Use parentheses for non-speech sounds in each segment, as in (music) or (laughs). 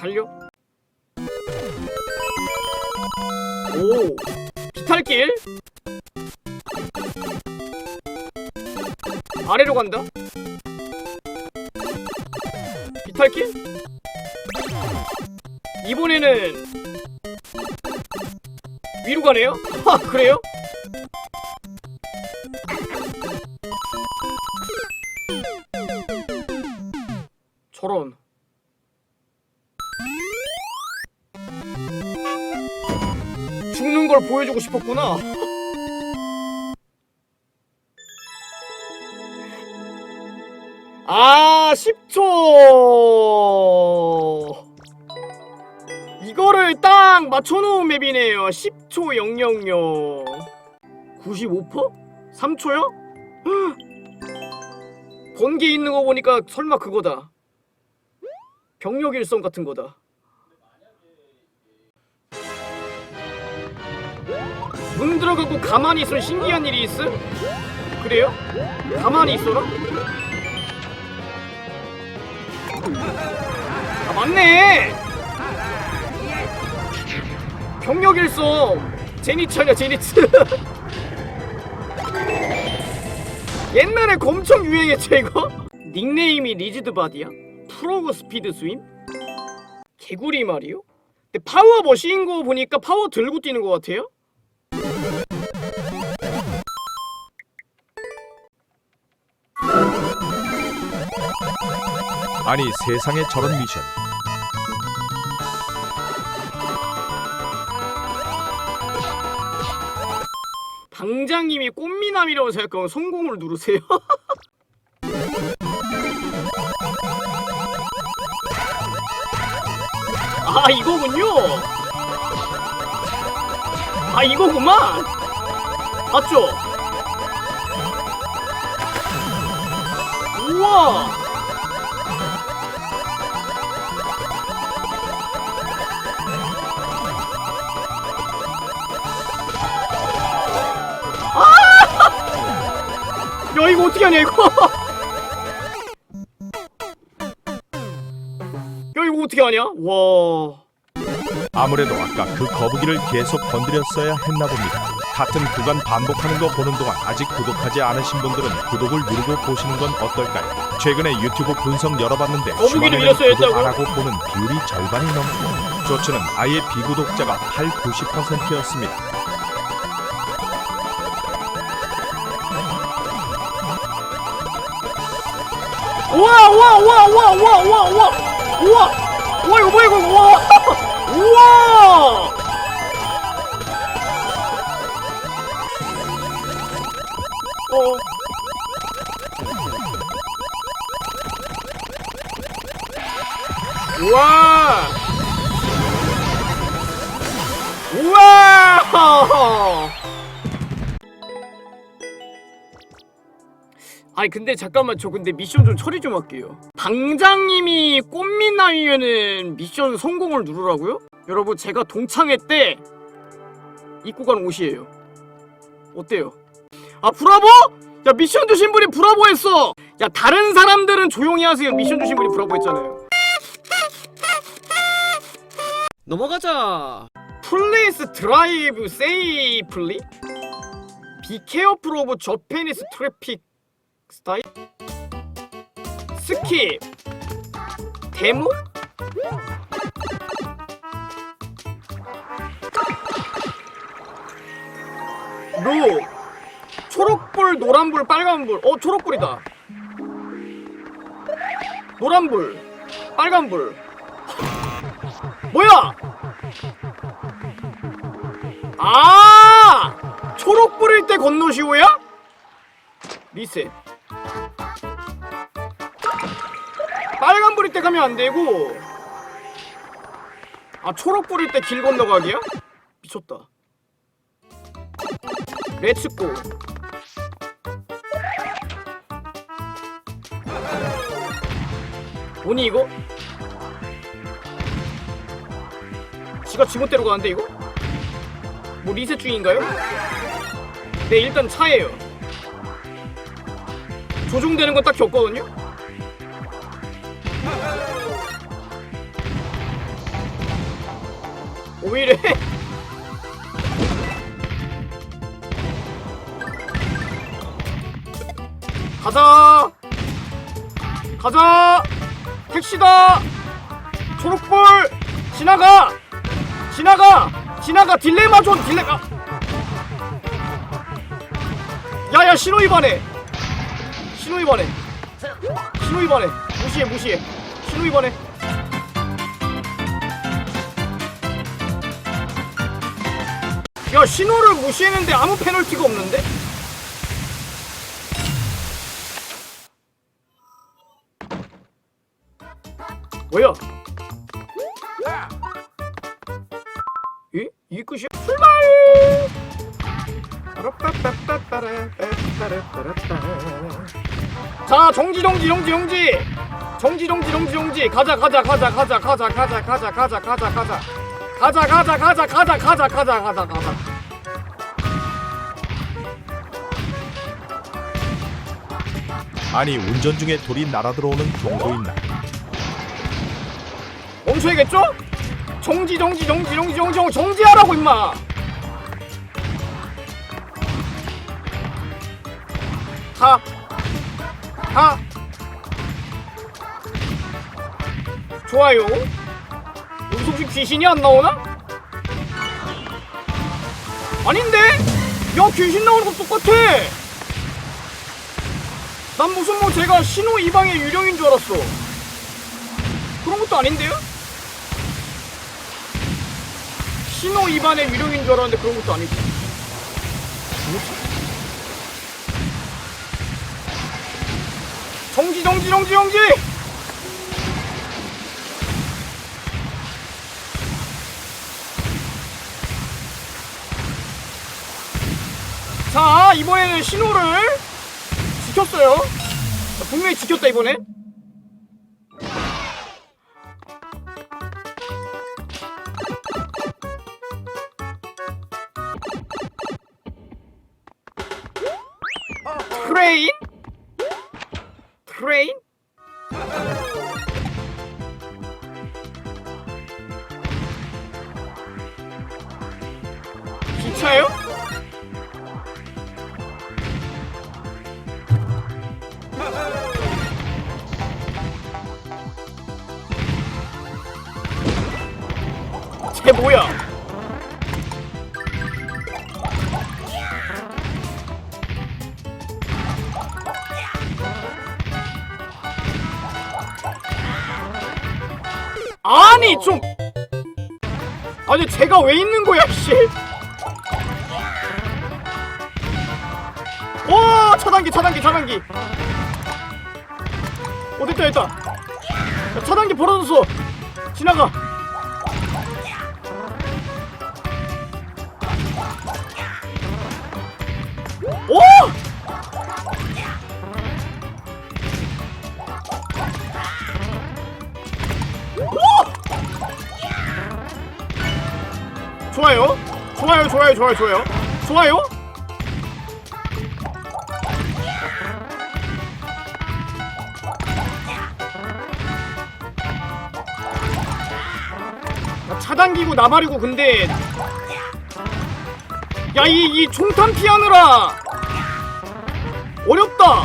달려? 오. 비탈길? 아래로 간다? 비탈길? 이번에는 위로 가네요? 아 그래요? 저런 걸 보여주고 싶었구나. 아 10초. 이거를 딱 맞춰놓은 맵이네요. 10초 000 95%? 3초요? 번개 있는 거 보니까 설마 그거다. 경력 일성 같은 거다 문 들어가고 가만히 있으면 신기한 일이 있음? 그래요? 가만히 있어라? 아 맞네 경력 일성 제니츠 (laughs) 옛날에 엄청 유행했죠 이거? 닉네임이 리지드 바디야? 프로그 스피드 스윙? 개구리 말이요? 근데 파워 머신인 거 보니까 파워 들고 뛰는 것 같아요? 아니 세상에 저런 미션 방장님이 꽃미남이라고 생각하면 성공을 누르세요. (laughs) 아 이거군요. 아 이거구만. 맞죠? 우와. 야 이거 어떻게 하냐 이거? (laughs) 야 이거 어떻게 하냐? 와. 아무래도 아까 그 거북이를 계속 건드렸어야 했나 봅니다. 같은 구간 반복하는 거 보는 동안 아직 구독하지 않으신 분들은 구독을 누르고 보시는 건 어떨까요? 최근에 유튜브 분석 열어봤는데 거북이를 주말에는 밀었어야 구독? 안 하고 보는 비율이 절반이 넘고 조츠는 아예 비구독자가 8, 90%였습니다 우와 우와 우와 우와 우와 우와 우 아니 근데 잠깐만 저 근데 미션 좀 처리 좀 할게요. 방장님이 꽃미남이면은 미션 성공을 누르라고요? 여러분 제가 동창회 때 입고 간 옷이에요. 어때요? 아 브라보? 야 미션 주신 분이 브라보 했어! 야 다른 사람들은 조용히 하세요. 미션 주신 분이 브라보 했잖아요. 넘어가자! 플레이스 드라이브 세이플리? 비 케어풀 오브 저페니스 트래픽 스타일? 스킵! 데모? 로 초록불 노란불 빨간불. 어 초록불이다. 노란불 빨간불. 뭐야? 아! 초록불일 때 건너시오야? 리셋 빨간 불일 때 가면 안 되고 아 초록 불일 때 길 건너가기야? 미쳤다 렛츠고 뭐니 이거? 지가 지멋대로 가는데 이거? 뭐 리셋 중인가요? 네 일단 차예요 조종되는 건 딱히 없거든요? 오히려 가자. 가자. 택시다. 초록불. 지나가. 지나가. 지나가. 딜레마 존 딜레마. 야야 신호 위반해. 신호 위반해. 신호 위반해. 무시해 무시해. 신호 위반해 야 신호를 무시했는데 아무 페널티가 없는데? 뭐야? 이? 이 끝이야? 출발! 자 정지 정지 정지 정지 정지 정지 정지 정지 가자 가자 가자 가자 가자 가자 가자 가자 가자 가자 가자 가자 가자 가자 가자 가자 가자 가자 아니 운전 중에 돌이 날아 들어오는 경고 있나? 멈춰야겠죠? 정지 정지 정지 정지 정지 정지 정지하라고 임마 가 가. 좋아요 귀신이 안 나오나? 아닌데? 야 귀신 나오는 거 똑같아 난 무슨 뭐 제가 신호 이방의 유령인 줄 알았어 그런 것도 아닌데요? 신호 위반의 유령인 줄 알았는데 그런 것도 아니고? 정지 정지 정지 정지 자 이번에는 신호를 지켰어요 분명히 지켰다 이번에 트레인? 트레인? 기차요? 아니 좀 아니 제가 왜 있는 거야 씨. 오 차단기 차단기 차단기. 어 됐다 됐다. 야, 차단기 벌어졌어. 지나가. 좋아요, 좋아요, 좋아요, 좋아요. 차단기고 나발이고 근데 야 이 이 총탄 피하느라 어렵다.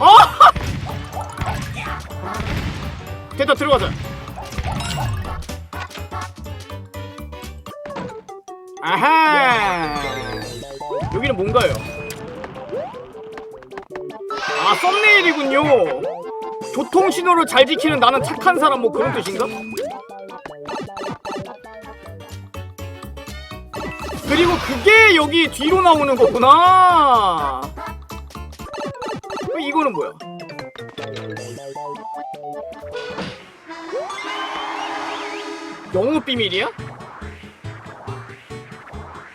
아! (laughs) 됐다 들어가자. 아하 여기는 뭔가요? 아 썸네일이군요 교통신호를 잘 지키는 나는 착한 사람 뭐 그런 뜻인가? 그리고 그게 여기 뒤로 나오는 거구나 어, 이거는 뭐야? 영어 비밀이야?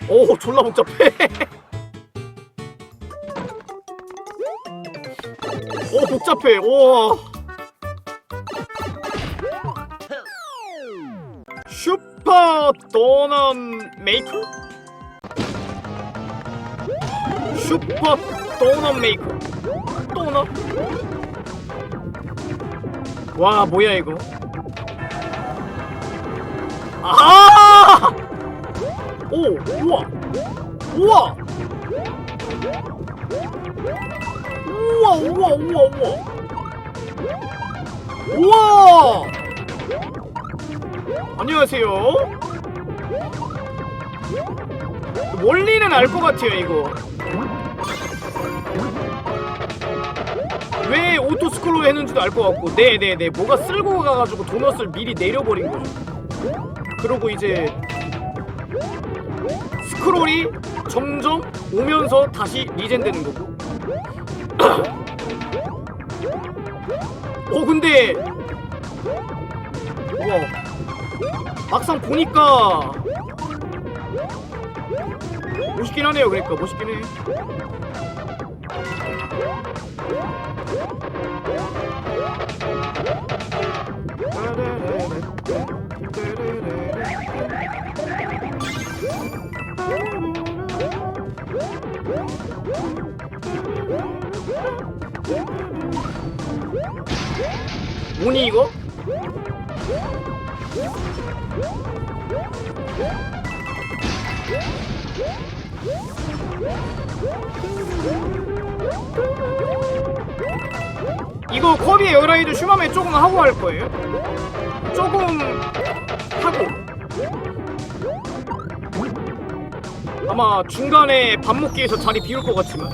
오 졸라 복잡해. 오 복잡해. 오. 슈퍼 도넛 메이커? 슈퍼 도넛 메이커 도넛 와 뭐야 이거? 아! 오, 우와. 우와. 우와, 우와, 우와, 우와. 우와. 안녕하세요. 원리는 알 것 같아요, 이거. 왜 오토 스크롤로 했는지도 알 것 같고, 네네네. 뭐가 쓸고 가가지고 도넛을 미리 내려버린 거죠. 그러고 이제 스크롤이 점점 오면서 다시 리젠되는 거고. (clears throat) 어 근데 우와 막상 보니까 멋있긴 하네요. 그러니까 멋있긴 해. 뭐니 이거? 이거 커비의 여라이드 슈마메 조금 하고 할 거예요? 조금 하고 아마 중간에 밥 먹기에서 자리 비울 것 같지만